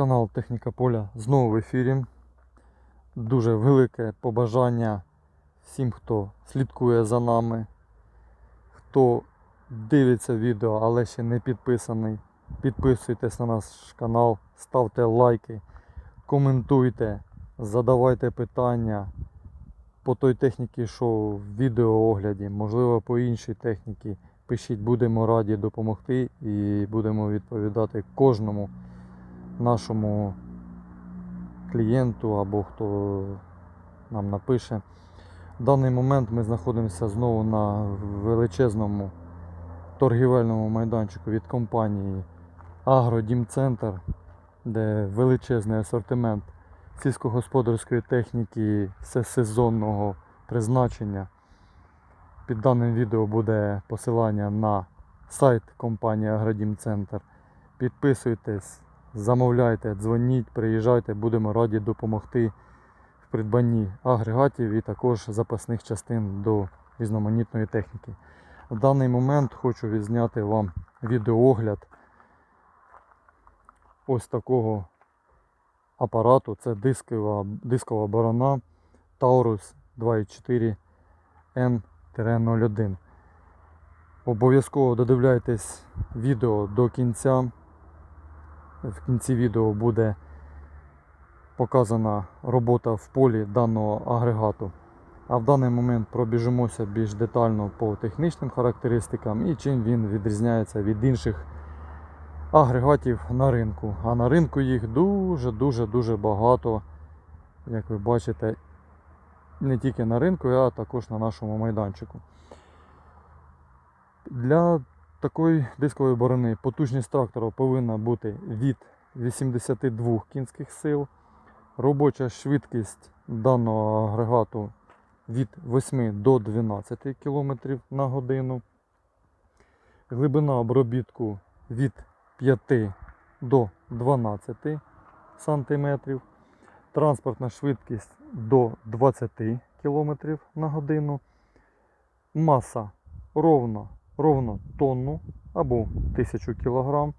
Канал Техніка Поля знову в ефірі. Дуже велике побажання всім, хто слідкує за нами, хто дивиться відео, але ще не підписаний. Підписуйтесь на наш канал, ставте лайки, коментуйте, задавайте питання по той техніці, що в відеоогляді, можливо, по іншій техніці. Пишіть, будемо раді допомогти і будемо відповідати кожному нашому клієнту або хто нам напише. В даний момент ми знаходимося знову на величезному торгівельному майданчику від компанії Агродімцентр, де величезний асортимент сільськогосподарської техніки всесезонного призначення. Під даним відео буде посилання на сайт компанії Агродімцентр. Підписуйтесь, замовляйте, дзвоніть, приїжджайте, будемо раді допомогти в придбанні агрегатів і також запасних частин до різноманітної техніки. В даний момент хочу відзняти вам відеоогляд ось такого апарату. Це дискова, дискова борона Taurus 2.4 N-01. Обов'язково додивляйтесь відео до кінця. В кінці відео буде показана робота в полі даного агрегату. А в даний момент пробіжимося більш детально по технічним характеристикам і чим він відрізняється від інших агрегатів на ринку. А на ринку їх дуже-дуже-дуже багато, як ви бачите, не тільки на ринку, а також на нашому майданчику. Для такої дискової борони потужність трактора повинна бути від 82 кінських сил. Робоча швидкість даного агрегату від 8 до 12 км на годину. Глибина обробітку від 5 до 12 см. Транспортна швидкість до 20 км на годину. Маса ровно, ровно тонну або 1000 кг.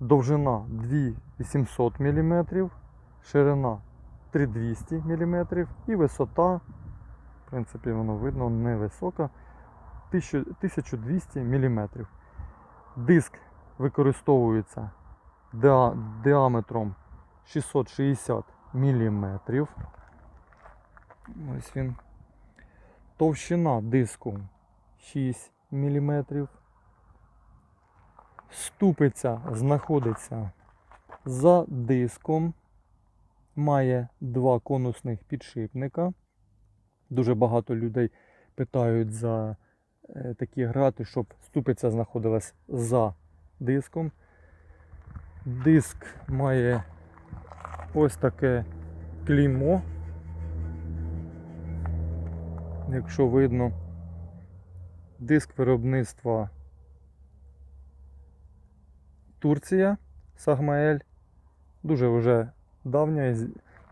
Довжина 2800 мм, ширина 3200 мм і висота, в принципі, воно видно невисока, 1200 мм. Диск використовується діаметром 660 мм. Ось він. Товщина диску 6 мм. Ступиця знаходиться за диском. Має два конусних підшипника. Дуже багато людей питають за е, такі грати, щоб ступиця знаходилась за диском. Диск має ось таке клеймо. Якщо видно, диск виробництва Турція Сагмаель. Дуже вже давня і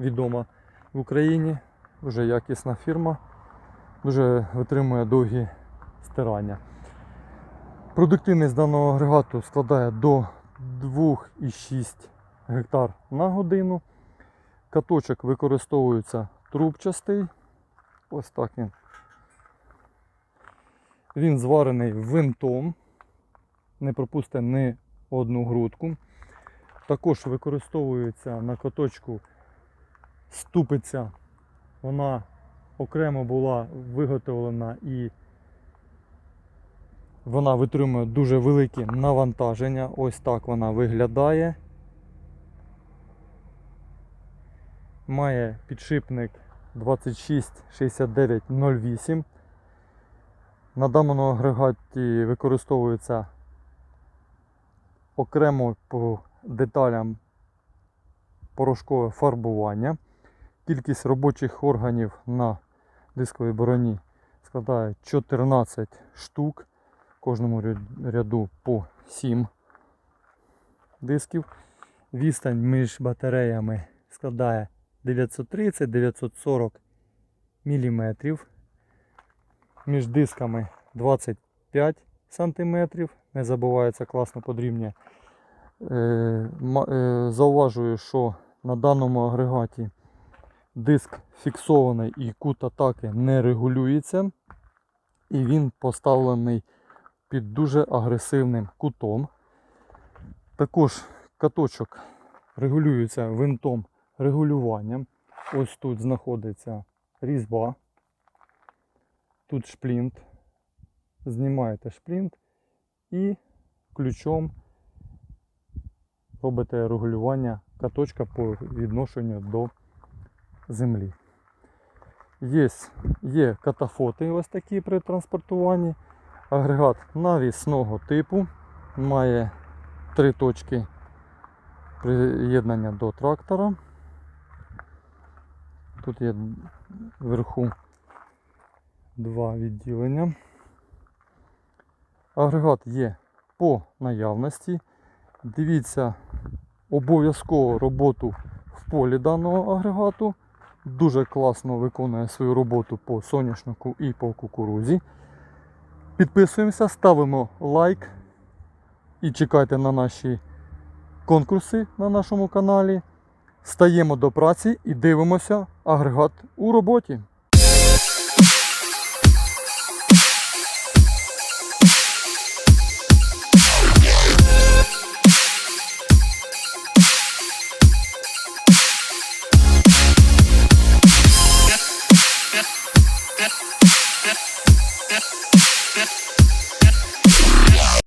відома в Україні. Дуже якісна фірма. Дуже витримує довгі стирання. Продуктивність даного агрегату складає до 2,6 гектар на годину. Каточок використовується трубчастий. Ось так він. Він зварений винтом, не пропустить ні одну грудку. Також використовується на каточку ступиця. Вона окремо була виготовлена і вона витримує дуже великі навантаження. Ось так вона виглядає. Має підшипник 266908. На даному агрегаті використовується окремо по деталям порошкове фарбування. Кількість робочих органів на дисковій бороні складає 14 штук. Кожному ряду по 7 дисків. Відстань між батареями складає 930-940 мм. Між дисками 25 см. Не забувається класно подрібнює. Е, е, Зауважую, що на даному агрегаті диск фіксований і кут атаки не регулюється. І він поставлений під дуже агресивним кутом. Також каточок регулюється винтом регулюванням. Ось тут знаходиться різьба. Тут шплінт. Знімаєте шплінт і ключом робите регулювання каточка по відношенню до землі. Є, є катафоти ось такі при транспортуванні. Агрегат навісного типу. Має три точки приєднання до трактора. Тут є вверху два відділення. Агрегат є по наявності. Дивіться обов'язково роботу в полі даного агрегату. Дуже класно виконує свою роботу по соняшнику і по кукурузі. Підписуємося, ставимо лайк і чекайте на наші конкурси на нашому каналі. Стаємо до праці і дивимося агрегат у роботі.